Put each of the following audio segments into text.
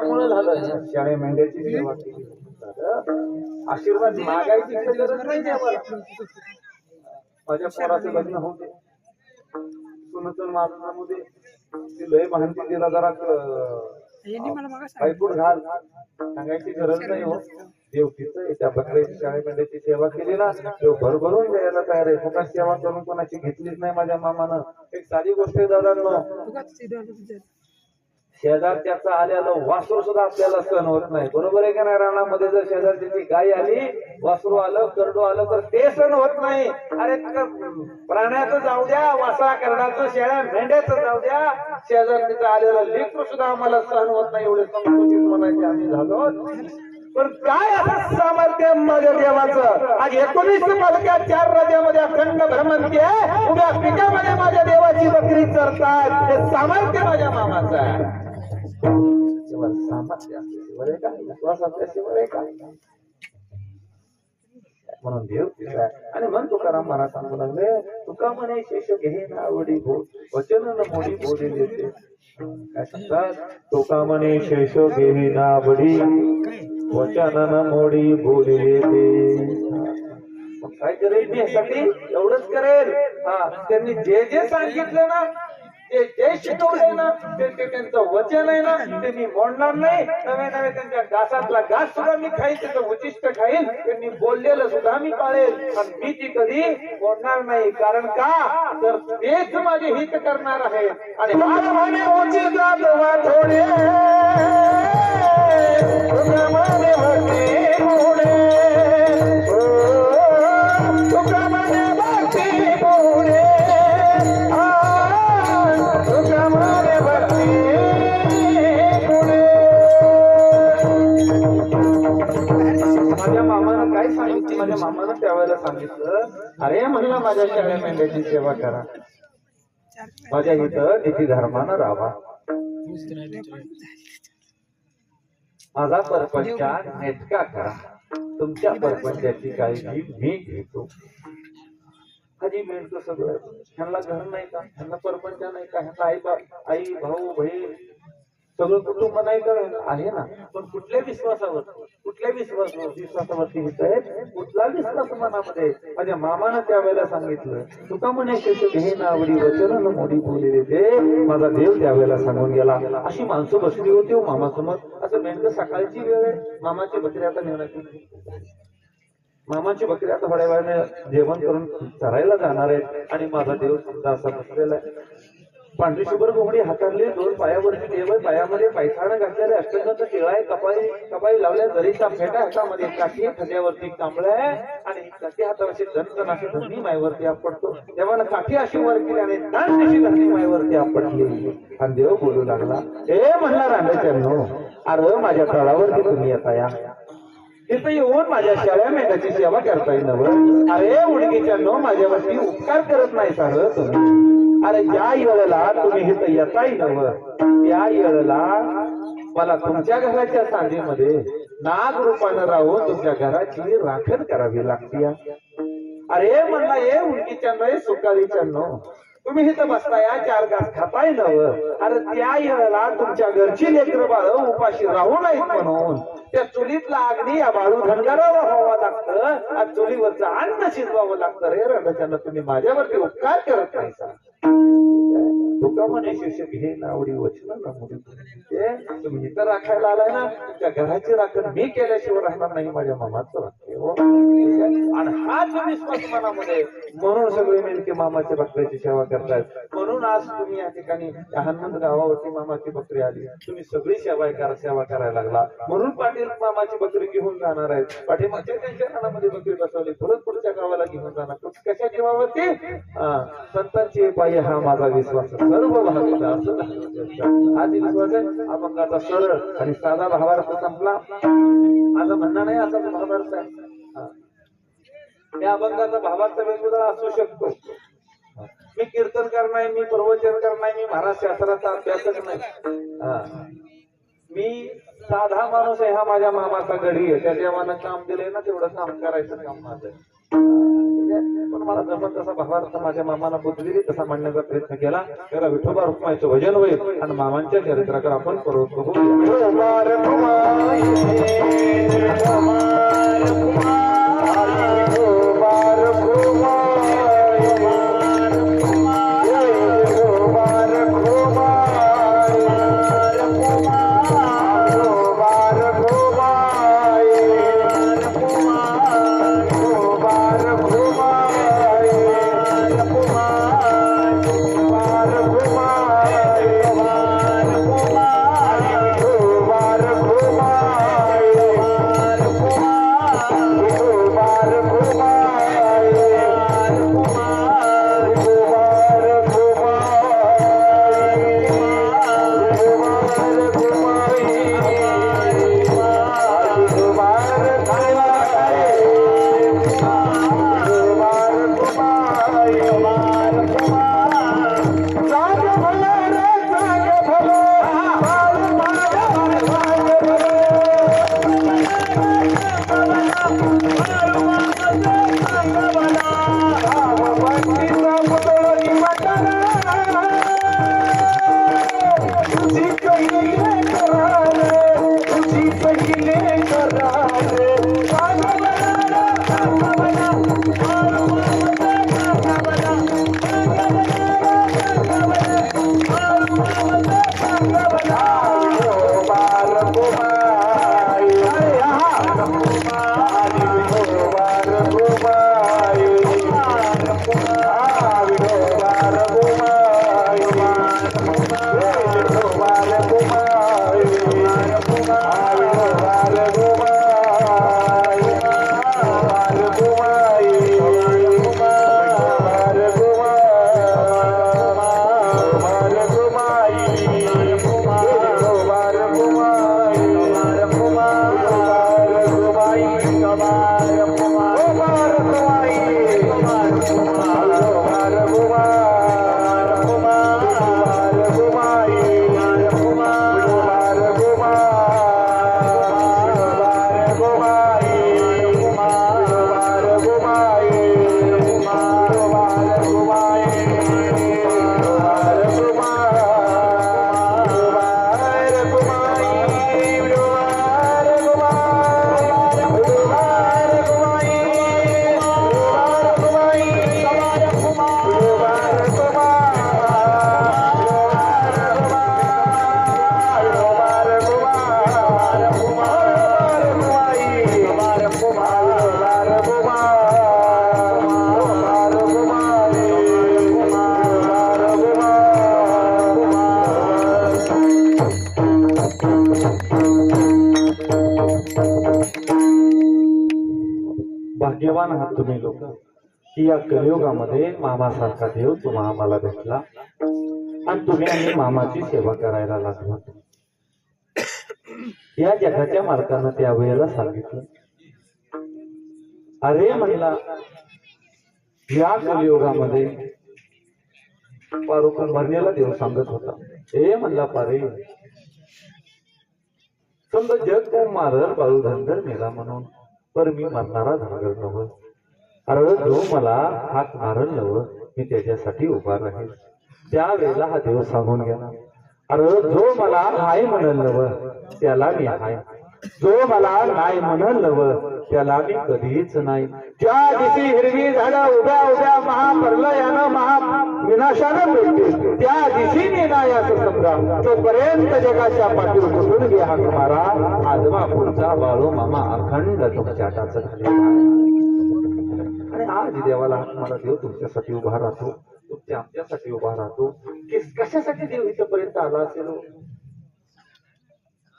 त्यामुळे झालं शाळे मेंढ्याची सेवा केली झालं. आशीर्वाद मागायची काही गरज नाही देवाला माझ्या पोराचं लग्न होते सुनतन माझं मध्ये ती लय माहिती तिला जरा पायपूर घाल. सांगायची गरज नाही हो. देव तिथं. त्या बकऱ्याची शाळे मेंढ्याची सेवा केली ना देव भरभरून द्यायला तयार आहे. फक्त सेवा करून कोणाची घेतलीच नाही माझ्या मामानं. एक साधी गोष्ट आहे दादांनो. शेजारच्याचा आल्याला वासरू सुद्धा आपल्याला सण होत नाही. बरोबर आहे का नाही रानामध्ये जर शेजारची गाय आली वासरू आलं करडू आलं तर ते सण होत नाही. अरे प्राण्याचं जाऊ द्या वासरा करण्याचं शेळ्या मेंढ्याचं जाऊ द्या. शेजारतीचं आलेलं लेकरू सुद्धा आम्हाला सण होत नाही एवढे संकुचित म्हणायचे आम्ही झालो. पण काय असं सामर्थ्य माझ्या देवाचं? आज एकोणीस पालक्या चार राज्यामध्ये अखंड भ्रमंती आहे उभ्या पिकामध्ये माझ्या देवाची बकरी चरतात. हे सामर्थ्य माझ्या मामाचं आहे. केवळ सामर्थ्य असल्याशिवाय आहे विश्वास असल्याशिवाय आहे म्हणून देव तिथं आणि मन तुकाराम मला सांगू लागले तुका म्हणे शेष घे ना आवडी भो वचन न मोडी बोली देते काय सांगतात तुका म्हणे शेष घेवी ना आवडी वचन न मोडी बोली देते काय करेल मी यासाठी एवढंच करेल. हा त्यांनी जे जे सांगितलं ना ते जे शिकवले ना ते त्यांचं वचन आहे ना ते मी मोडणार नाही. नवे नवे त्यांच्या घासातला घास सुद्धा मी खाईन त्याचं उचिष्ट खाईन. त्यांनी बोललेलं सुद्धा मी पाळेल. आणि मी ती कधी मोडणार नाही. कारण का? तर तेच माझे हित करणार आहे. आणि थोडे अरे म्हणलं माझ्या शाळा मेंढ्याची सेवा करा. माझ्या इथं किती धर्मानं राहा. माझा परपंचा नेटका करा. तुमच्या परपंचाची काळजी मी घेतो. आधी मिळतं सगळं? ह्यांना घर नाही का? ह्यांना परपंच नाही का? ह्यांना आई बा आई भाऊ बहीण? सगळं कुटुंब नाही का आहे ना. पण कुठल्या विश्वासावर? कुठल्या विश्वास विश्वासावरती हित आहे कुठला विश्वास मनामध्ये? माझ्या मामानं त्यावेळेला सांगितलं तुका म्हणे शेष घे ना आवडी वचन मोडी बोली देते. माझा देव त्यावेळेला सांगून गेला. अशी माणसं बसली होती हो मामासमोर. असं नेमकं सकाळची वेळ आहे. मामाची बकरी आता नेण्याची मामाची बकरी आता थोड्या वेळाने जेवण करून चरायला जाणार आहे आणि माझा देव सुद्धा असा बसलेला आहे. पांढरीशुभर कोंबडी घोंगडी दोन पायावरती देव आहे पायामध्ये पायथाणं घातलेले अष्टंगाचा टिळा आहे कपाई कपाई लावल्या जरीचा फेटा हातामध्ये काठी आहे, खांद्यावरती कांबळ आहे आणि काठी हातावरची दणकन अशी धरणी मायवरती आपडतो तेव्हा काठी अशी वर केली आणि दण अशी धरणी मायवरती आपडली आणि देव बोलू लागला हे म्हणला रांगाच्यानो अरे माझ्या तळावरती तुम्ही येता या तिथं येऊन माझ्या शाळ्या मेंढ्याची सेवा करता येईल अरे उडकीच्या नो माझ्यावरती उपकार करत नाही सांग तुम्ही. अरे या वेळेला तुम्ही हे येताही येईल नवं त्या वेळेला मला तुमच्या घराच्या सांगीमध्ये नाग रूपानं राहून तुमच्या घराची राखण करावी लागते. अरे म्हणला ये उलकीच्या नये सुकाळीच्या नो तुम्ही इथं बसताय चार घास खाताय नव अरे त्या वेळेला तुमच्या घरची लेकर बाळ उपाशी राहू नयेत म्हणून त्या चुलीतला अग्नी या बाळू धनगरावर व्हावं लागतं. आणि चुलीवरचं अन्न शिजवावं लागतं. रे रंगाच्यानं तुम्ही माझ्यावरती उपकार करत नाही 嗯。तुका शिष्य शिक्षक हे नावडी वचन ना तुम्ही इथं राखायला आलाय ना त्या घराची राखण मी केल्याशिवाय राहणार नाही माझ्या मामाचं वाक्य हो. आणि हाच विश्वास मनामध्ये म्हणून सगळे मिळके मामाच्या बकऱ्याची सेवा करतायत. म्हणून आज तुम्ही या ठिकाणी या हनुमंत गावावरती मामाची बकरी आली. तुम्ही सगळी सेवा करा सेवा करायला लागला. म्हणून पाटील मामाची बकरी घेऊन जाणार आहेत. पाठीमागच्या त्यांच्या कानामध्ये बकरी बसवली. परत पुढच्या गावाला घेऊन जाणार. कशा जीवावरती? संतांची बाई हा माझा विश्वास असतो. सर्व भाविक हा विश्वास अभंगाचा सरळ आणि साधा भावार्थ संपला. माझं म्हणणं नाही असा भावार्थ आहे त्या अभंगाचा भावार्थ वेगवेगळा असू शकतो. मी कीर्तनकार नाही मी प्रवचनकार नाही मी महाराज शास्त्राचा अभ्यासक नाही. हा. मी साधा माणूस आहे हा माझ्या मामाचा गडी आहे. त्या देवानं काम दिलंय ना तेवढं काम करायचं काम माझं. पण मला जमत तसा भावार्थ माझ्या मामाला बुद्धी तसा मांडण्याचा प्रयत्न केला. त्याला विठोबा रुक्माईचं भजन होईल आणि मामांच्या चरित्राकडे आपण परत होऊया Bye. या कलियुगामध्ये मामासारखा देव तुम्हा आम्हाला भेटला. आणि तुम्ही आणि मामाची सेवा करायला लागला. या जगाच्या मालकानं त्या वेळेला सांगितलं. अरे म्हणला या कलियुगामध्ये पारुपण भरण्याला देव सांगत होता. हे म्हणला पारे समजा जग काय मारल बाळू धनगर मेला म्हणून पर मी मरणारा धनगर नव अरे जो मला हात मारल मी त्याच्यासाठी उभा राहील. त्यावेळेला हा देव सांगून गेला अरे जो मला हाय म्हणल त्याला मी हाय. जो मला नाही म्हणल त्याला मी कधीच नाही. ज्या दिवशी हिरवी झाडं उभ्या उभ्या महाप्रलयानं महा विनाशानं मिळते त्या दिवशी मी नाही असं समजा तोपर्यंत जगाच्या पाठीवर कुठून घे हा मारा आजमा पुढचा बाळू मामा अखंड तुमच्या हाताचं झालेला आहे. देवाला हात मारा देव तुमच्यासाठी उभा राहतो. तुमच्या आमच्यासाठी उभा राहतो. की कशासाठी देव इथपर्यंत आला असेल हो?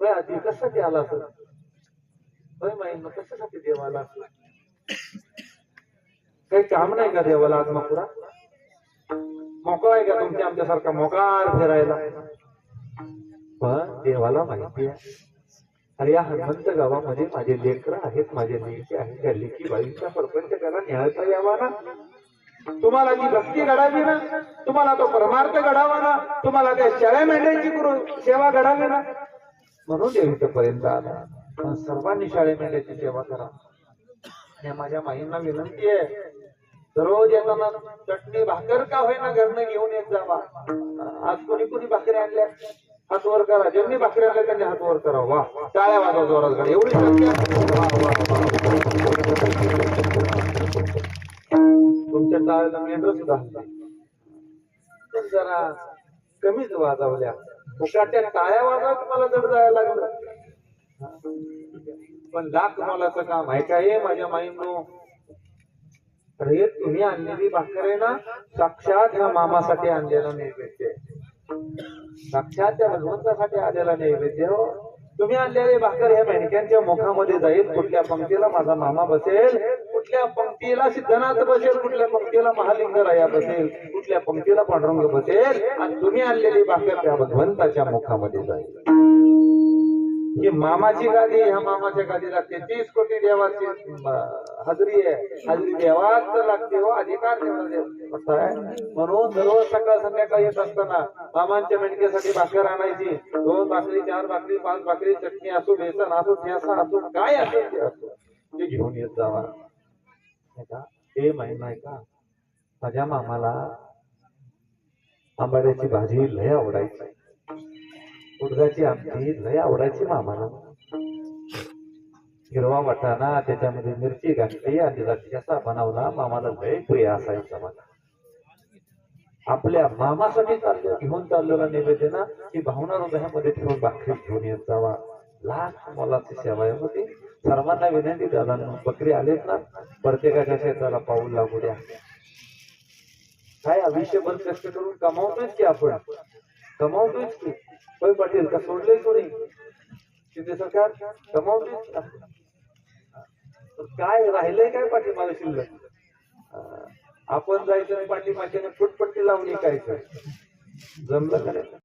होय आधी कशासाठी आला असेल? होय मग कशासाठी देव आला काही काम नाही का देवाला आज मकुरा मोकळा आहे का तुमच्या आमच्यासारखा मोकार फिरायला? पण देवाला माहिती आहे. अरे या हनुमंत गावामध्ये माझे लेकर आहेत माझे लेकी आहेत त्या लेखी बाईंच्या परपंच त्याला न्यायचा यावा ना. तुम्हाला ती भक्ती घडावी ना तुम्हाला तो परमार्थ घडावा ना तुम्हाला त्या शेळ्या मेंढ्यांची करून सेवा घडावी ना. म्हणून देव इथपर्यंत आला. सर्वांनी शाळे मेंढ्याची सेवा करा. आणि माझ्या माईंना विनंती आहे दररोज येताना चटणी भाकर का होईना घरनं घेऊन येत जावा. आज कोणी कोणी भाकरी आणल्या? हात वर करा. ज्यांनी भाकरी आणल्या त्यांनी हात वर करा. वा. टाळ्या वाजा जोरात करा एवढी तुमच्या टाळ्याला मेंढर सुद्धा पण जरा कमीच वाजवल्या. फुकाट्या टाळ्या वाजा तुम्हाला जड जायला लागलं. पण लाख मोलाचं काम आहे का? माझ्या माईंनो अरे तुम्ही आणलेली भाकर आहे ना साक्षात ह्या मामासाठी आणलेला नैवेद्य आहे. साक्षात त्या भगवंतासाठी आलेला नैवेद्य. तुम्ही आणलेले भाकर ह्या मेणक्यांच्या मुखामध्ये जाईल. कुठल्या पंक्तीला माझा मामा बसेल? कुठल्या पंक्तीला सिद्धनाथ बसेल? कुठल्या पंक्तीला महालिंगराया बसेल? कुठल्या पंक्तीला पांडुरंग बसेल? आणि तुम्ही आणलेली भाकर त्या भगवंताच्या मुखामध्ये जाईल. की मामाची गादी ह्या मामाच्या गादीला तेहतीस कोटी देवाची हजरी आहे. हजरी देवाच लागते हो अधिकार देवाला असं आहे. म्हणून दररोज सकाळ संध्याकाळी येत असताना मामांच्या मेणकेसाठी भाकर आणायची. दोन भाकरी चार भाकरी पाच भाकरी चटणी असो बेसन असो ठेसा असो काय असेल ते असो ते घेऊन येत जावा. हे महिना नाही का? माझ्या मामाला आंबाड्याची भाजी लय आवडायची. उडदाची आमटी लय आवडायची मामाला. हिरवा वाटाणा त्याच्यामध्ये मिरची घातली आणि त्याचा बनवला. मामाला लय प्रिय असायचा मला. आपल्या मामासाठी चाललो घेऊन चाललेला निवेदना की भावना हृदयामध्ये ठेवून भाकरी घेऊन येत जावा. लाख मुलाची सेवा आहे होती. सर्वांना विनंती दादा बकरी आलेत ना प्रत्येकाच्या शेताला पाऊल लागू द्या. काय आयुष्यभर कष्ट करून कमावतोच की आपण? कमावतोच की. होय पाटील का सोडले कोणी? तिथे सरकार? कमावतोच की? आपण. तर काय राहिलंय काय पाठीमागे शिल्लक? आपण जायचं आणि पाठीमागे फुटपट्टी लावून काय जमलं करायचं